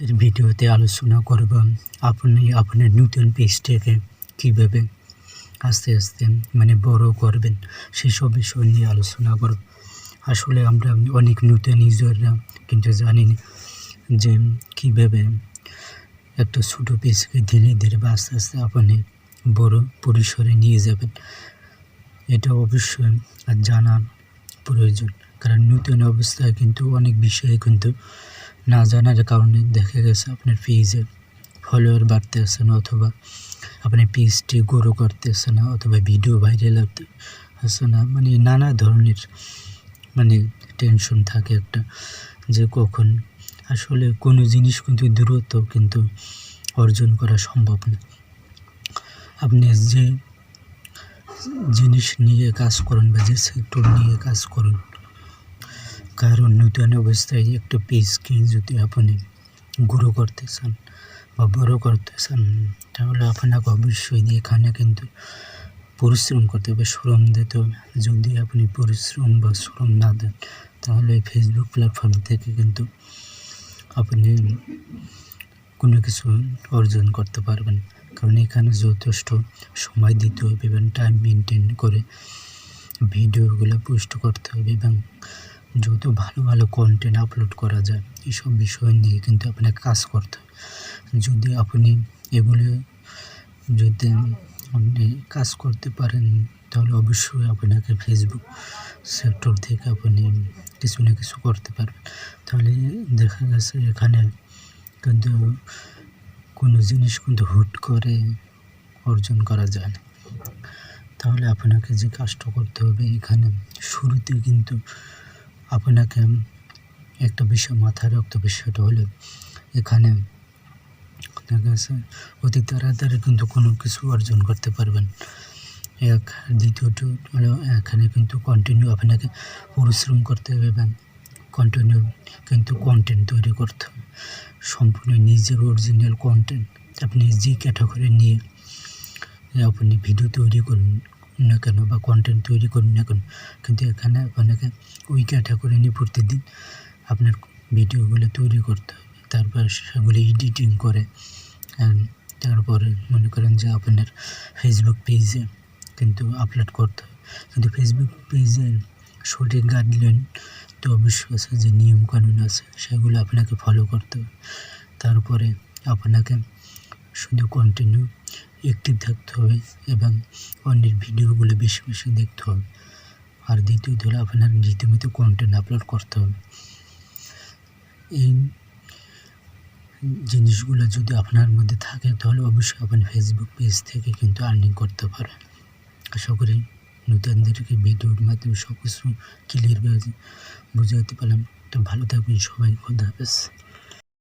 এর ভিডিওতে আলোচনা করব আপনি আপনার নতুন পেজটাকে কীভাবে আস্তে আস্তে মানে বড় করবেন সেসব বিষয় নিয়ে আলোচনা করব। আসলে আমরা অনেক নতুন ইউজাররা কিন্তু জানি যে কীভাবে একটা ছোটো পেজকে ধীরে ধীরে বা আস্তে আস্তে আপনি বড় পরিসরে নিয়ে যাবেন। এটা অবশ্যই জানা প্রয়োজন। কারণ নতুন অবস্থায় কিন্তু অনেক বিষয়ে কিন্তু না জানার কারণে দেখা গেছে আপনার পেজে ফলোয়ার বাড়তেছে না অথবা আপনার পেজটি গ্রো করতেছে না অথবা ভিডিও ভাইরাল আসছে না। মানে নানা ধরনের মানে টেনশন থাকে একটা যে কখন আসলে কোনো জিনিস কিন্তু দূরত্ব কিন্তু অর্জন করা সম্ভব না। আপনি যে জিনিস নিয়ে কাজ করুন বা যে সেক্টর নিয়ে কাজ করুন কারণ নতুন অবস্থায় একটা পেজকে যদি আপনি গ্রো করতে চান বা বড় করতে চান, তাহলে আপনাকে অবশ্যই এখানে কিন্তু পরিশ্রম করতে হবে, শ্রম দিতে হবে। যদি আপনি পরিশ্রম বা শ্রম না দেন, তাহলে এই ফেসবুক প্ল্যাটফর্ম থেকে কিন্তু আপনি কোনো কিছু অর্জন করতে পারবেন কারণ এখানে যথেষ্ট সময় দিতে হবে এবং টাইম মেনটেন করে ভিডিওগুলো পোস্ট করতে হবে এবং যত ভালো ভালো কন্টেন্ট আপলোড করা যায় এইসব বিষয় নিয়ে কিন্তু আপনাকে কাজ করতে যদি আপনি এগুলো যদি আপনি কাজ করতে পারেন, তাহলে অবশ্যই আপনাকে ফেসবুক সেক্টর থেকে আপনি কিছু না কিছু করতে পারবেন। তাহলে দেখা গেছে এখানে কিন্তু কোনো জিনিস কিন্তু হুট করে অর্জন করা যায় না। তাহলে আপনাকে যে কাজটা করতে হবে এখানে শুরুতে কিন্তু আপনাকে একটা বিষয় মাথায় রাখতে সেটা হলো এখানে দেখা গেছে অতি তাড়াতাড়ি কিন্তু কোনো কিছু অর্জন করতে পারবেন। এক দ্বিতীয়ত হলো এখানে কিন্তু কন্টিনিউ আপনাকে পরিশ্রম করতে হবে এবং কন্টিনিউ কিন্তু কন্টেন্ট তৈরি করতে হবে। সম্পূর্ণ নিজের অরিজিনাল কন্টেন্ট আপনি যে ক্যাটাগরি নিয়ে আপনি ভিডিও তৈরি করুন না কেন বা কন্টেন্ট তৈরি করুন না কেন কিন্তু এখানে আপনাকে ওই ক্যাটাগরি নিয়ে প্রতিদিন আপনার ভিডিওগুলো তৈরি করতে হবে। তারপর সেগুলো এডিটিং করে তারপরে মনে করেন যে আপনার ফেসবুক পেজে কিন্তু আপলোড করতে হবে। কিন্তু ফেসবুক পেজে সঠিক গাইডলাইন তো অবশ্যই আছে, যে নিয়মকানুন আছে, সেগুলো আপনাকে ফলো করতে হবে। তারপরে আপনাকে শুধু কন্টিনিউ অ্যাক্টিভ থাকতে হবে এবং অন্যের ভিডিওগুলো বেশি বেশি দেখতে হবে। আর দ্বিতীয়ত হলো আপনার নিয়মিত কন্টেন্ট আপলোড করতে হবে। এই জিনিসগুলো যদি আপনার মধ্যে থাকে তাহলে অবশ্যই আপনি ফেসবুক পেজ থেকে কিন্তু আর্নিং করতে পারেন। আশা করি নতুনদেরকে ভিডিওর মাধ্যমে সব কিছু ক্লিয়ারভাবে বোঝাতে পারলাম। তো ভালো থাকবেন সবাই, খোদা হাফেজ।